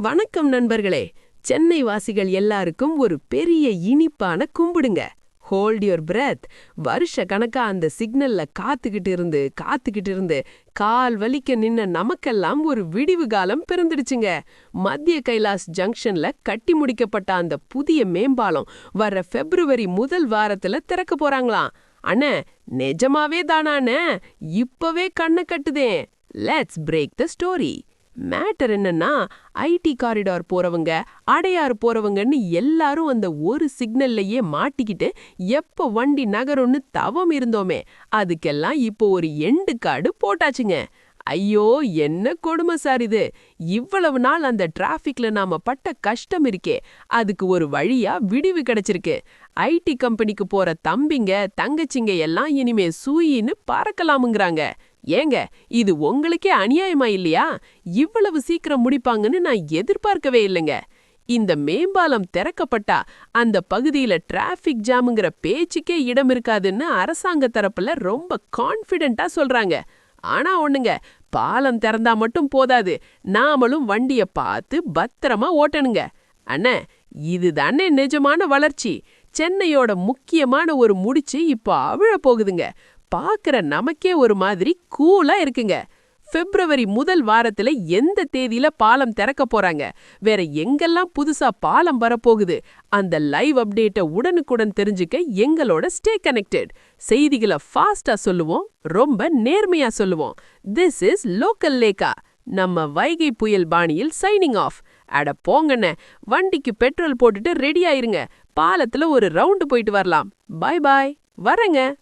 வணக்கம் நண்பர்களே. சென்னை வாசிகள் எல்லாருக்கும் ஒரு பெரிய இனிப்பான கும்பிடுங்க. ஹோல்ட் யுவர் பிரெத் வருஷ கணக்கா அந்த சிக்னல்ல காத்துக்கிட்டு இருந்து காத்துக்கிட்டு இருந்து கால் வலிக்க நின்ன நமக்கெல்லாம் ஒரு விடிவு காலம் பிறந்துடுச்சுங்க. மத்திய கைலாஸ் ஜங்ஷன்ல கட்டி முடிக்கப்பட்ட அந்த புதிய மேம்பாலம் வர்ற பிப்ரவரி முதல் வாரத்துல திறக்க போறாங்களாம். அண்ணே நிஜமாவே தானாண்ணே. இப்பவே கண்ணை கட்டுதேன் let's break the story matter என்னன்னா ஐடி காரிடார் போறவங்க அடையாறு போறவங்கன்னு எல்லாரும் அந்த ஒரு சிக்னல்லையே மாட்டிக்கிட்டு எப்ப வண்டி நகரும்னு தவம் இருந்தோமே அதுக்கெல்லாம் இப்போ ஒரு எண்டு கார்டு போட்டாச்சுங்க. ஐயோ என்ன கொடுமை சார் இது? இவ்வளவு நாள் அந்த டிராஃபிக்ல நாம பட்ட கஷ்டம் இருக்கே அதுக்கு ஒரு வழியா விடிவு கிடைச்சிருக்கு. ஐடி கம்பெனிக்கு போற தம்பிங்க தங்கச்சிங்க எல்லாம் இனிமே சூயின்னு பறக்கலாமுங்கிறாங்க. ஏங்க இது உங்களுக்கே அநியாயமா இல்லையா? இவ்வளவு சீக்கிரம் முடிப்பாங்கன்னு நான் எதிர்பார்க்கவே இல்லைங்க. இந்த மேம்பாலம் திறக்கப்பட்டா அந்த பகுதியில டிராஃபிக் ஜாமுங்கிற பேச்சுக்கே இடம் இருக்காதுன்னு அரசாங்க தரப்புல ரொம்ப கான்ஃபிடென்ட்டா சொல்றாங்க. ஆனா ஒண்ணுங்க பாலம் திறந்தா மட்டும் போதாது. நாமளும் வண்டிய பார்த்து பத்திரமா ஓட்டணுங்க. அண்ணே இதுதானே நிஜமான வளர்ச்சி. சென்னையோட முக்கியமான ஒரு முடிச்சு இப்போ அவிழ போகுதுங்க பாக்குற நமக்கே ஒரு மாதிரி கூலா இருக்குங்க. பிப்ரவரி முதல் வாரத்துல எந்த தேதியில பாலம் திறக்க போறாங்க? வேற எங்கெல்லாம் புதுசா பாலம் வரப்போகுது? அந்த லைவ் அப்டேட்டை உடனுக்குடன் தெரிஞ்சுக்க எங்களோட ஸ்டே கனெக்டட். செய்திகளை ஃபாஸ்டா சொல்லுவோம் ரொம்ப நேர்மையா சொல்லுவோம். திஸ் இஸ் லோக்கல் லேக்கா. நம்ம வைகை புயல் பாணியில் சைனிங் ஆஃப். அட போங்கண்ணே வண்டிக்கு பெட்ரோல் போட்டுட்டு ரெடி ஆயிருங்க. பாலத்துல ஒரு ரவுண்டு போயிட்டு வரலாம். பாய் பாய் வரேங்க.